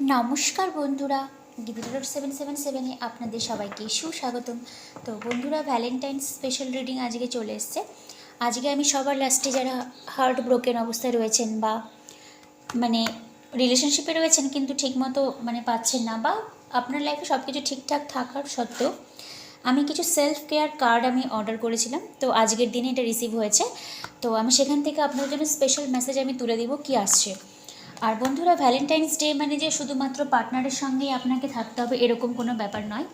নমস্কার বন্ধুরা road seven seven সেভেনে আপনাদের সবাইকে সুস্বাগতম। তো বন্ধুরা ভ্যালেন্টাইন স্পেশাল রিডিং আজকে চলে এসছে। আজকে আমি সবার লাস্টে যারা হার্ট ব্রোকেন অবস্থায় রয়েছেন বা মানে রিলেশনশিপে রয়েছেন কিন্তু ঠিকমতো মানে পাচ্ছেন না বা আপনার লাইফে সব কিছু ঠিকঠাক থাকার সত্ত্বেও আমি কিছু সেলফ কেয়ার কার্ড আমি অর্ডার করেছিলাম। তো আজকের দিনে এটা রিসিভ হয়েছে। তো আমি সেখান থেকে আপনাদের জন্য স্পেশাল মেসেজ আমি তুলে দিব কি আসছে। আর বন্ধুরা ভ্যালেন্টাইন্স ডে মানে যে শুধুমাত্র পার্টনারের সঙ্গেই আপনাকে থাকতে হবে, এরকম কোনো ব্যাপার নয়।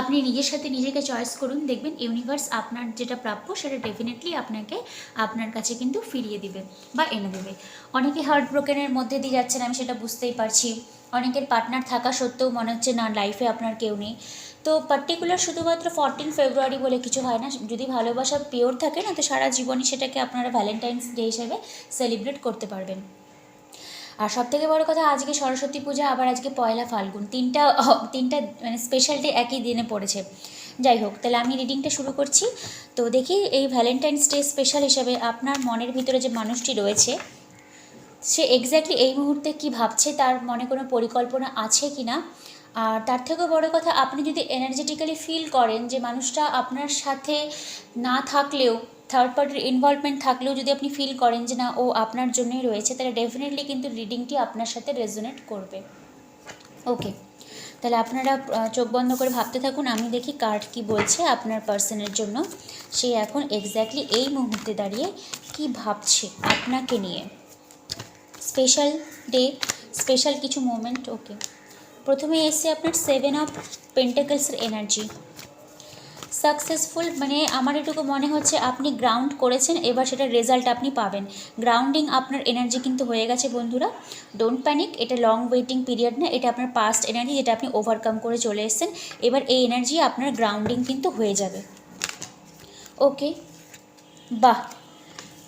আপনি নিজের সাথে নিজেকে চয়েস করুন। দেখবেন ইউনিভার্স আপনার যেটা প্রাপ্য, সেটা ডেফিনেটলি আপনাকে আপনার কাছে কিন্তু ফিরিয়ে দিবে বা এনে দেবে। অনেকে হার্ট ব্রোকেনের মধ্যে দিয়ে যাচ্ছেন, আমি সেটা বুঝতেই পারছি। অনেকের পার্টনার থাকা সত্ত্বেও মনে হচ্ছে, না লাইফে আপনার কেউ নেই। তো পার্টিকুলার শুধুমাত্র ফোরটিন ফেব্রুয়ারি বলে কিছু হয় না। যদি ভালোবাসা পিওর থাকে না, তো সারা জীবনই সেটাকে আপনারা ভ্যালেন্টাইন্স ডে হিসেবে সেলিব্রেট করতে পারবেন। আর সব থেকে বড় কথা, আজকে সরস্বতী পূজা, আবার আজকে পয়লা ফাল্গুন। তিনটা তিনটা মানে স্পেশাল ডে একই দিনে পড়েছে। যাই হোক, তাহলে আমি রিডিংটা শুরু করছি। তো দেখি, এই ভ্যালেন্টাইন্স ডে স্পেশাল হিসাবে আপনার মনের ভিতরে যে মানুষটি রয়েছে, সে এক্স্যাক্টলি এই মুহূর্তে কি ভাবছে, তার মনে কোনো পরিকল্পনা আছে কি না আর তার থেকেও বড় কথা, আপনি যদি এনার্জেটিক্যালি ফিল করেন যে মানুষটা আপনার সাথে না থাকলেও থার্ড পার্টির ইনভলভমেন্ট থাকলেও যদি আপনি ফিল করেন যে না, ও আপনার জন্যই রয়েছে, তাহলে ডেফিনেটলি কিন্তু রিডিংটি আপনার সাথে রেজোনেট করবে। ওকে তাহলে আপনারা চোখ বন্ধ করে ভাবতে থাকুন, আমি দেখি কার্ড কি বলছে আপনার পার্সনের জন্য। সে এখন এক্স্যাক্টলি এই মুহূর্তে দাঁড়িয়ে কি ভাবছে আপনাকে নিয়ে। স্পেশাল ডে স্পেশাল কিছু মোমেন্ট ওকে প্রথমে এসে আপনার সেভেন অফ পেন্টাকলসের এনার্জি সাকসেসফুল মানে আমার এটুকু মনে হচ্ছে আপনি গ্রাউন্ড করেছেন, এবার সেটার রেজাল্ট আপনি পাবেন। গ্রাউন্ডিং আপনার এনার্জি কিন্তু হয়ে গেছে বন্ধুরা। ডোন্ট প্যানিক এটা লং ওয়েটিং পিরিয়ড না, এটা আপনার পাস্ট এনার্জি যেটা আপনি ওভারকাম করে চলে এসেছেন। এবার এই এনার্জি আপনার গ্রাউন্ডিং কিন্তু হয়ে যাবে। ওকে বাহ।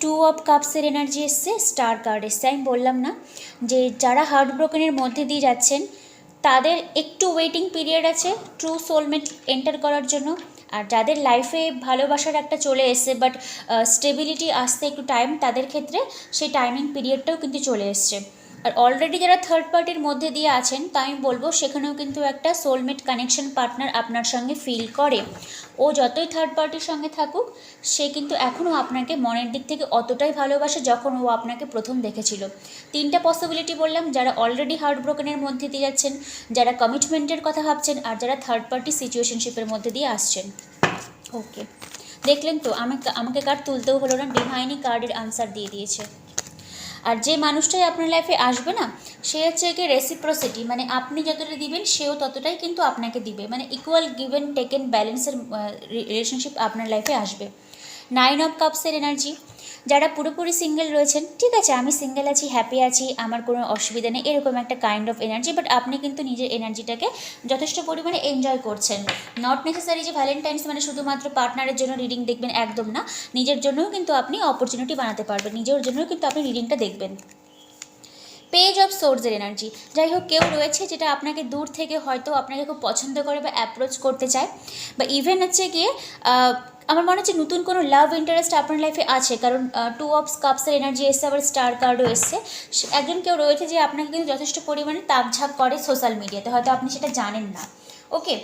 টু অফ কাপসের এনার্জি এসছে স্টার কার্ড এসছে, আমি বললাম না। যে যারা হার্ট ব্রোকেনের মধ্যে দিয়ে যাচ্ছেন, তাদের একটু ওয়েটিং পিরিয়ড আছে ট্রু সোলমেট এন্টার করার জন্য। আর যাদের লাইফে ভালোবাসার একটা চলে এসছে বাট স্টেবিলিটি আসতে একটু টাইম তাদের ক্ষেত্রে সেই টাইমিং পিরিয়ডটাও কিন্তু চলে এসছে। আর অলরেডি যারা থার্ড পার্টির মধ্যে দিয়ে আছেন, তা আমি বলব সেখানেও কিন্তু একটা সোলমেট কানেকশন পার্টনার আপনার সঙ্গে ফিল করে। ও যতই থার্ড পার্টির সঙ্গে থাকুক, সে কিন্তু এখনও আপনাকে মনের দিক থেকে অতটাই ভালোবাসে যখন ও আপনাকে প্রথম দেখেছিল। তিনটা পসিবিলিটি বললাম, যারা অলরেডি হার্ট ব্রোকেনের মধ্যে দিয়ে যাচ্ছেন, যারা কমিটমেন্টের কথা ভাবছেন, আর যারা থার্ড পার্টি সিচুয়েশনশিপের মধ্যে দিয়ে আসছেন। ওকে দেখলেন তো আমি আমাকে কার্ড তুলতেও হলো না ডিভাইনি কার্ডের আনসার দিয়ে দিয়েছে। আর যে মানুষটাই আপনার লাইফে আসবে না, সে হচ্ছে গিয়ে রেসিপ্রোসিটি মানে আপনি যতটা দিবেন, সেও ততটাই কিন্তু আপনাকে দিবে। মানে ইকুয়াল গিভেন টেকেন ব্যালেন্সের রিলেশনশিপ আপনার লাইফে আসবে। নাইন অফ কাপসের এনার্জি যারা পুরোপুরি সিঙ্গেল রয়েছেন, ঠিক আছে, আমি সিঙ্গেল আছি হ্যাপি আছি, আমার কোনো অসুবিধা নেই, এরকম একটা কাইন্ড অফ এনার্জি বাট আপনি কিন্তু নিজের এনার্জিটাকে যথেষ্ট পরিমাণে এনজয় করছেন। নট নেসেসারি যে ভ্যালেন্টাইন্স মানে শুধুমাত্র পার্টনারের জন্য রিডিং দেখবেন, একদম না। নিজের জন্যও কিন্তু আপনি অপরচুনিটি বানাতে পারবেন, নিজের জন্যও কিন্তু আপনি রিডিংটা দেখবেন। পেজ অফ সোর্সের এনার্জি যাই হোক, কেউ রয়েছে যেটা আপনাকে দূর থেকে হয়তো আপনাকে খুব পছন্দ করে বা অ্যাপ্রোচ করতে চায়, বা ইভেন হচ্ছে গিয়ে আমার মনে হচ্ছে নতুন কোনো লাভ ইন্টারেস্ট আপনার লাইফে আছে। কারণ টু অফ কাপসের এনার্জি এসছে, আবার স্টার কার্ডও এসছে। একজন কেউ রয়েছে যে আপনাকে কিন্তু যথেষ্ট পরিমাণে তাপঝাপ করে সোশ্যাল মিডিয়াতে হয়তো আপনি সেটা জানেন না। ওকে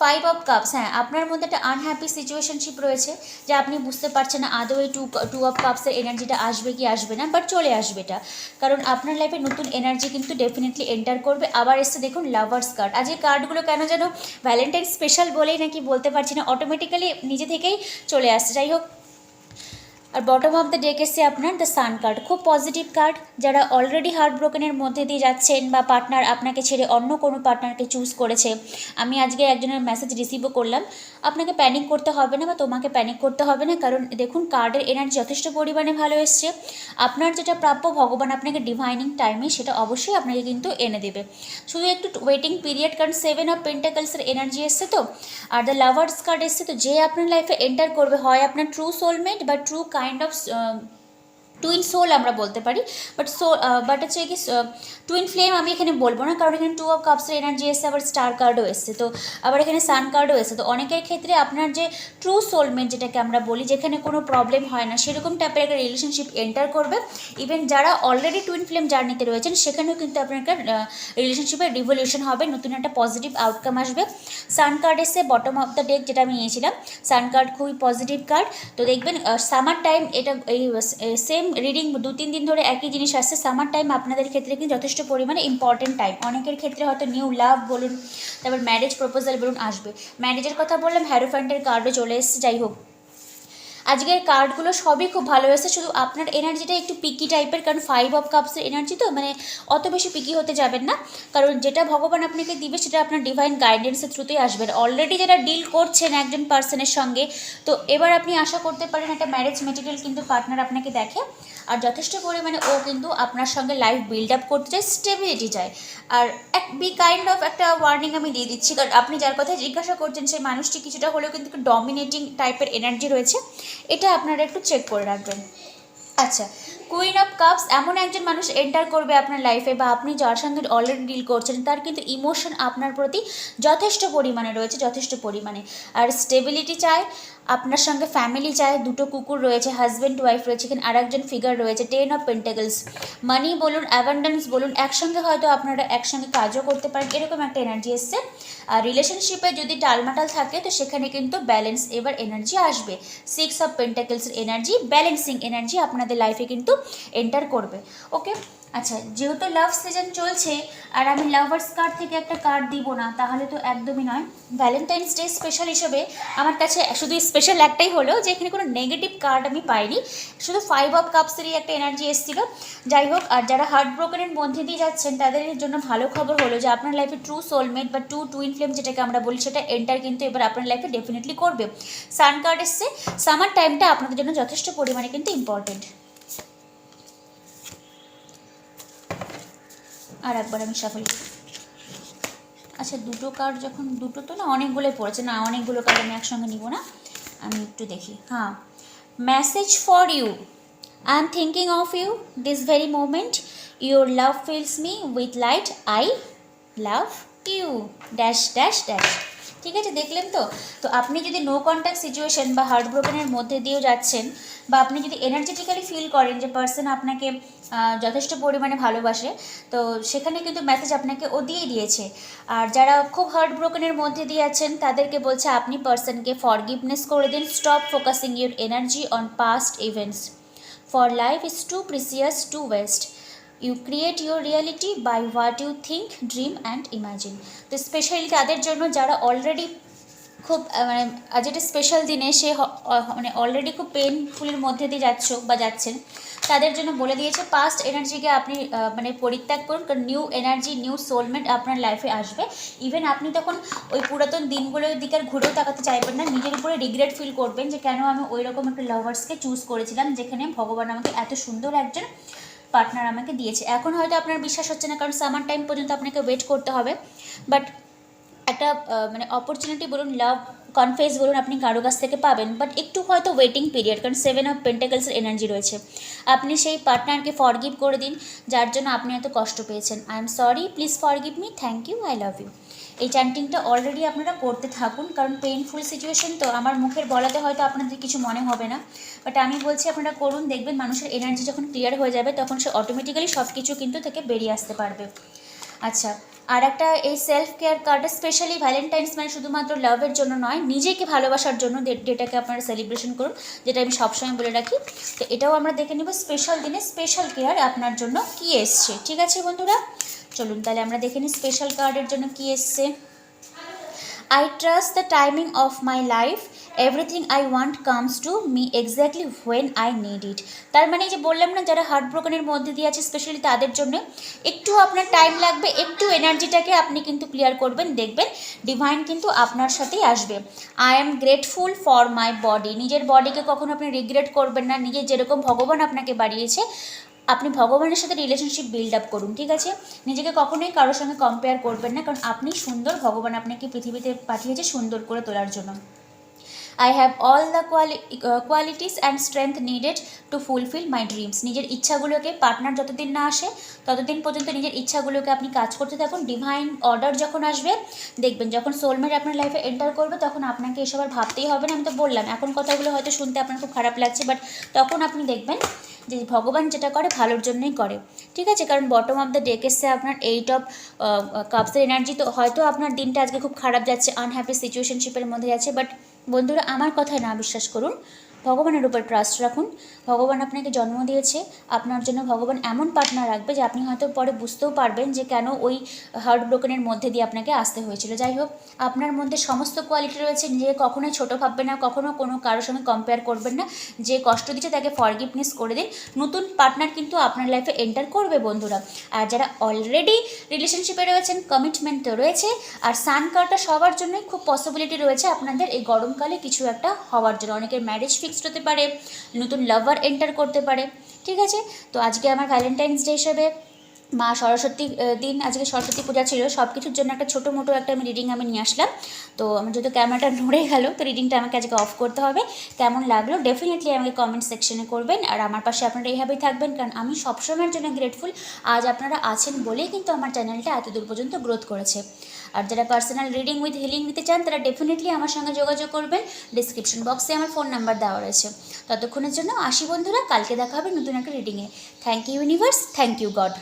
ফাইভ অফ কাপস হ্যাঁ আপনার মধ্যে একটা আনহ্যাপি সিচুয়েশনশিপ রয়েছে যে আপনি বুঝতে পারছেন না, আদৌ এই টু টু অফ কাপসের এনার্জিটা আসবে কি আসবে না বাট চলে আসবে এটা। কারণ আপনার লাইফে নতুন এনার্জি কিন্তু ডেফিনেটলি এন্টার করবে। আবার এসে দেখুন লাভার্স কার্ড আজ এই কার্ডগুলো কেন যেন ভ্যালেন্টাইন স্পেশাল বলেই নাকি বলতে পারছি না অটোমেটিক্যালি নিজে থেকেই চলে আসছে। যাই হোক আর বটম অফ দ্য ডেক এসছে আপনার দ্য সান কার্ড খুব পজিটিভ কার্ড যারা অলরেডি হার্ট ব্রোকেনের মধ্যে দিয়ে যাচ্ছেন বা পার্টনার আপনাকে ছেড়ে অন্য কোনো পার্টনারকে চুজ করেছে, আমি আজকে একজনের মেসেজ রিসিভও করলাম। আপনাকে প্যানিক করতে হবে না বা তোমাকে প্যানিক করতে হবে না, কারণ দেখুন কার্ডের এনার্জি যথেষ্ট পরিমাণে ভালো এসছে। আপনার যেটা প্রাপ্য ভগবান আপনাকে ডিভাইনিং টাইমে সেটা অবশ্যই আপনাকে কিন্তু এনে দেবে। শুধু একটু ওয়েটিং পিরিয়ড কারণ সেভেন অফ পেন্টাকলসের এনার্জি এসছে তো, আর দ্য লাভার্স কার্ড এসছে তো, যে আপনার লাইফে এন্টার করবে, হয় আপনার ট্রু সোলমেট বা true kind of twin soul আমরা বলতে পারি বাট সো বাট হচ্ছে কি টুইন ফ্লেম আমি এখানে বলব না, কারণ এখানে টু অফ কাপসের এনার্জি এসছে আবার স্টার কার্ডও এসছে, তো আবার এখানে সান কার্ডও এসছে, তো অনেকের ক্ষেত্রে আপনার যে ট্রু সোলমেট যেটাকে আমরা বলি, যেখানে কোনো প্রবলেম হয় না, সেরকম টাইপের একটা রিলেশনশিপ এন্টার করবে ইভেন যারা অলরেডি টুইন ফ্লেম জার্নিতে রয়েছেন, সেখানেও কিন্তু আপনার একটা রিলেশনশিপের রিভলিউশন হবে, নতুন একটা পজিটিভ আউটকাম আসবে সান কার্ড এসে বটম অফ দ্য ডেক যেটা আমি নিয়েছিলাম সান কার্ড খুবই পজিটিভ কার্ড তো দেখবেন সামার টাইম এটা এই সেম রিডিং দু, তিন দিন ধরে একই জিনিস আসছে। সামার টাইম আপনাদের ক্ষেত্রে কিন্তু যথেষ্ট পরিমাণে ইম্পর্টেন্ট টাইম অনেকের ক্ষেত্রে হয়তো নিউ লাভ বলুন, তারপর ম্যারেজ প্রপোজাল বলুন আসবে। ম্যারেজের কথা বললাম হ্যারোফ্যান্টের কার্ডও চলে এসছে, যাই হোক। আজকের কার্ডগুলো সবই খুব ভালো এসেছে শুধু আপনার এনার্জিটা একটু পিকি টাইপের কারণ ফাইভ অফ কাপসের এনার্জি তো মানে অত বেশি পিকি হতে যাবেন না। কারণ যেটা ভগবান আপনাকে দিবে, সেটা আপনার ডিভাইন গাইডেন্সের থ্রুতেই আসবেন। অলরেডি যারা ডিল করছেন একজন পার্সনের সঙ্গে, তো এবার আপনি আশা করতে পারেন একটা ম্যারেজ মেটেরিয়াল কিন্তু পার্টনার আপনাকে দেখে। আর যথেষ্ট পরিমাণে ও কিন্তু আপনার সঙ্গে লাইফ বিল্ড আপ করতে চায় স্টেবিলিটি চায়। আর এক বি কাইন্ড অফ একটা ওয়ার্নিং আমি দিয়ে দিচ্ছি, কারণ আপনি যার কথা জিজ্ঞাসা করছেন, সেই মানুষটি কিছুটা হলেও কিন্তু ডমিনেটিং টাইপের এনার্জি রয়েছে। এটা আপনারা একটু চেক করে রাখবেন। আচ্ছা কুইন অফ কাপস এমন একজন মানুষ এন্টার করবে আপনার লাইফে বা আপনি যার সঙ্গে অলরেডি ডিল করছেন, তার কিন্তু ইমোশন আপনার প্রতি যথেষ্ট পরিমাণে রয়েছে, যথেষ্ট পরিমাণে। আর স্টেবিলিটি চায় আপনার সঙ্গে ফ্যামিলি চায়, দুটো কুকুর রয়েছে হাজব্যান্ড ওয়াইফ রয়েছে, এখানে আর একজন ফিগার রয়েছে টেন অফ পেন্টাগলস মানি বলুন অ্যাবান্ডেন্স বলুন, একসঙ্গে হয়তো আপনারা একসঙ্গে কাজও করতে পারেন, এরকম একটা এনার্জি এসছে। আর রিলেশনশিপে যদি টালমাটাল থাকে, তো সেখানে কিন্তু ব্যালেন্স এবার এনার্জি আসবে। সিক্স অফ পেন্টাকেলসের এনার্জি ব্যালেন্সিং এনার্জি আপনাদের লাইফে কিন্তু এন্টার করবে। ওকে আচ্ছা যেহেতু লাভ সিজন চলছে, আর আমি লাভার্স কার্ড থেকে একটা কার্ড দিব না, তাহলে তো একদমই নয়। ভ্যালেন্টাইন্স ডে স্পেশাল হিসেবে আমার কাছে শুধু স্পেশাল একটাই হলো যে, এখানে কোনো নেগেটিভ কার্ড আমি পাইনি। শুধু ফাইভ অফ কাপসেরই একটা এনার্জি এসেছিল। যাই হোক, আর যারা হার্ট ব্রোকেনের মধ্যে দিয়ে যাচ্ছেন, তাদের জন্য ভালো খবর হলো যে, আপনার লাইফে ট্রু সোলমেট বা টু টুইন ফ্লেম যেটাকে আমরা বলি, সেটা এন্টার কিন্তু এবার আপনার লাইফে ডেফিনেটলি করবে। সান কার্ড এসছে। সামার টাইমটা আপনাদের জন্য যথেষ্ট পরিমাণে কিন্তু ইম্পর্টেন্ট আর একবার আমি সাফল আচ্ছা দুটো কার্ড যখন, দুটো তো না অনেকগুলোই পড়েছে। না, অনেকগুলো কার্ড আমি একসঙ্গে নিব না। আমি একটু দেখি। হ্যাঁ। Message for you I am thinking of you this very moment your love fills me with light I love you dash dash dash ঠিক আছে, দেখলেন তো? তো আপনি যদি নো কন্ট্যাক্ট সিচুয়েশন বা হার্ট ব্রোকেনের মধ্যে দিয়েও যাচ্ছেন বা আপনি যদি এনার্জেটিক্যালি ফিল করেন যে পার্সন আপনাকে যথেষ্ট পরিমাণে ভালোবাসে, তো সেখানে কিন্তু মেসেজ আপনাকে ও দিয়ে দিয়েছে। আর যারা খুব হার্ট ব্রোকেনের মধ্যে দিয়ে আছেন, তাদেরকে বলছে আপনি পার্সনকে ফরগিভনেস করে দিন। Stop focusing your energy on past events for life is too precious to waste you create your reality by what you think dream and imagine তো স্পেশালি তাদের জন্য যারা অলরেডি খুব মানে আজ একটা স্পেশাল দিনে সে মানে অলরেডি খুব পেনফুলের মধ্যে দিয়ে যাচ্ছ বা যাচ্ছেন, তাদের জন্য বলে দিয়েছে পাস্ট এনার্জিকে আপনি মানে পরিত্যাগ করুন, কারণ নিউ এনার্জি নিউ সোলমেট আপনার লাইফে আসবে। ইভেন আপনি তখন ওই পুরাতন দিনগুলোর দিকে আর ঘুরেও তাকাতে চাইবেন না, নিজের উপরে রিগ্রেট ফিল করবেন যে কেন আমি ওই রকম একটা লাভার্সকে চুজ করেছিলাম, যেখানে ভগবান আমাকে এত সুন্দর একজন পার্টনার আমাকে দিয়েছে। এখন হয়তো আপনার বিশ্বাস হচ্ছে না, কারণ সামার টাইম পর্যন্ত আপনাকে ওয়েট করতে হবে। বাট একটা মানে অপরচুনিটি বলুন লাভ কনফেস বলুন আপনি কারও কাছ থেকে পাবেন। বাট একটু হয়তো ওয়েটিং পিরিয়ড কারণ সেভেন অফ পেন্টাকেলসের এনার্জি রয়েছে। আপনি সেই পার্টনারকে ফরগিভ করে দিন, যার জন্য আপনি এত কষ্ট পেয়েছেন। I am sorry please forgive me thank you I love you এই চ্যান্টিংটা অলরেডি আপনারা করতে থাকুন, কারণ পেইনফুল সিচুয়েশন তো আমার মুখের বলাতে হয়তো আপনাদের কিছু মনে হবে না। বাট আমি বলছি আপনারা করুন, দেখবেন মানুষের এনার্জি যখন ক্লিয়ার হয়ে যাবে, তখন সে অটোমেটিক্যালি সব কিছু কিন্তু থেকে বেরিয়ে আসতে পারবে। আচ্ছা আর একটা এই সেলফ কেয়ার কার্ডটা স্পেশালি ভ্যালেন্টাইন্স মানে শুধুমাত্র লাভের জন্য নয়, নিজেকে ভালোবাসার জন্য ডেটাকে আপনারা সেলিব্রেশন করুন, যেটা আমি সবসময় বলে রাখি। তো এটাও আমরা দেখে নেব স্পেশাল দিনে স্পেশাল কেয়ার আপনার জন্য কি এসছে। ঠিক আছে বন্ধুরা? চলুন তাহলে আমরা দেখে নিই স্পেশাল কার্ডের জন্য কি এসছে। I trust the timing of my life everything I want comes to me exactly when I need it. তার মানে যে বললাম না, যারা হার্ট ব্রোকেনের মধ্যে দিয়ে আছে স্পেশালি তাদের জন্য, একটু আপনার টাইম লাগবে, একটু এনার্জিটাকে আপনি কিন্তু ক্লিয়ার করবেন, দেখবেন ডিভাইন কিন্তু আপনার সাথেই আসবে। I am grateful for my body নিজের বডিকে কখনো আপনি রিগ্রেট করবেন না নিজের যেরকম ভগবান আপনাকে বাড়িয়েছে আপনি ভগবানের সাথে রিলেশনশিপ বিল্ড আপ করুন, ঠিক আছে? নিজেকে কখনোই কারোর সঙ্গে কম্পেয়ার করবেন না, কারণ আপনি সুন্দর, ভগবান আপনাকে পৃথিবীতে পাঠিয়েছে সুন্দর করে তোলার জন্য। I have all the qualities and strength needed to fulfil my dreams নিজের ইচ্ছাগুলোকে পার্টনার যতদিন না আসে, ততদিন পর্যন্ত নিজের ইচ্ছাগুলোকে আপনি কাজ করতে থাকুন। ডিভাইন অর্ডার যখন আসবে, দেখবেন যখন সোলমেট আপনার লাইফে এন্টার করবে, তখন আপনাকে এসব আর ভাবতেই হবে না। আমি তো বললাম, এখন কথাগুলো হয়তো শুনতে আপনার খুব খারাপ লাগছে বাট তখন আপনি দেখবেন যে ভগবান যেটা করে, ভালোর জন্যই করে। ঠিক আছে? কারণ বটম অফ দ্য ডেক এসছে আপনার এইট অফ কাপসের এনার্জি তো হয়তো আপনার দিনটা আজকে খুব খারাপ যাচ্ছে আনহ্যাপি সিচুয়েশনশিপের মধ্যে যাচ্ছে বাট বন্ধুরা আমার কথায় না বিশ্বাস করুন। ভগবানের উপর ট্রাস্ট রাখুন। ভগবান আপনাকে জন্ম দিয়েছে। আপনার জন্য ভগবান এমন পার্টনার রাখবে যে আপনি হয়তো পরে বুঝতেও পারবেন যে কেন ওই হার্ট ব্রোকেনের মধ্যে দিয়ে আপনাকে আসতে হয়েছিল। যাই হোক, আপনার মধ্যে সমস্ত কোয়ালিটি রয়েছে। নিজেকে কখনোই ছোটো ভাববেন না, কখনো কোনো কারোর সঙ্গে কম্পেয়ার করবেন না। যে কষ্ট দিচ্ছে তাকে ফরগিভনেস করে দিন। নতুন পার্টনার কিন্তু আপনার লাইফে এন্টার করবে বন্ধুরা। আর যারা অলরেডি রিলেশনশিপে রয়েছেন কমিটমেন্ট তো রয়েছে। আর সান কার্ডটা সবার জন্যই খুব পসিবিলিটি রয়েছে আপনাদের এই গরমকালে কিছু একটা হওয়ার জন্য। অনেকের ম্যারেজ ফিক্সড হতে পারে, নতুন লাভার এন্টার করতে পারে, ঠিক আছে? তো আজকে আমার ভ্যালেন্টাইন্স ডে হিসেবে মা সরস্বতী দিন আজকে সরস্বতী পূজা ছিল সব কিছুর জন্য একটা ছোটো মোটো একটা আমি রিডিং আমি নিয়ে আসলাম। তো আমার যেহেতু ক্যামেরাটা নড়ে গেল, তো রিডিংটা আমাকে আজকে অফ করতে হবে। কেমন লাগল ডেফিনেটলি আমাকে কমেন্ট সেকশনে করবেন। আর আমার পাশে আপনারা এইভাবেই থাকবেন, কারণ আমি সবসময়ের জন্য গ্রেটফুল আজ আপনারা আছেন বলেই কিন্তু আমার চ্যানেলটা এত দূর পর্যন্ত গ্রোথ করেছে। আর যারা পার্সোনাল রিডিং উইথ হিলিং নিতে চান, তারা ডেফিনেটলি আমার সঙ্গে যোগাযোগ করবেন। ডিসক্রিপশন বক্সে আমার ফোন নাম্বার দেওয়া রয়েছে। ততক্ষণের জন্য আসি বন্ধুরা, কালকে দেখা হবে নতুন একটা রিডিংয়ে thank you universe thank you God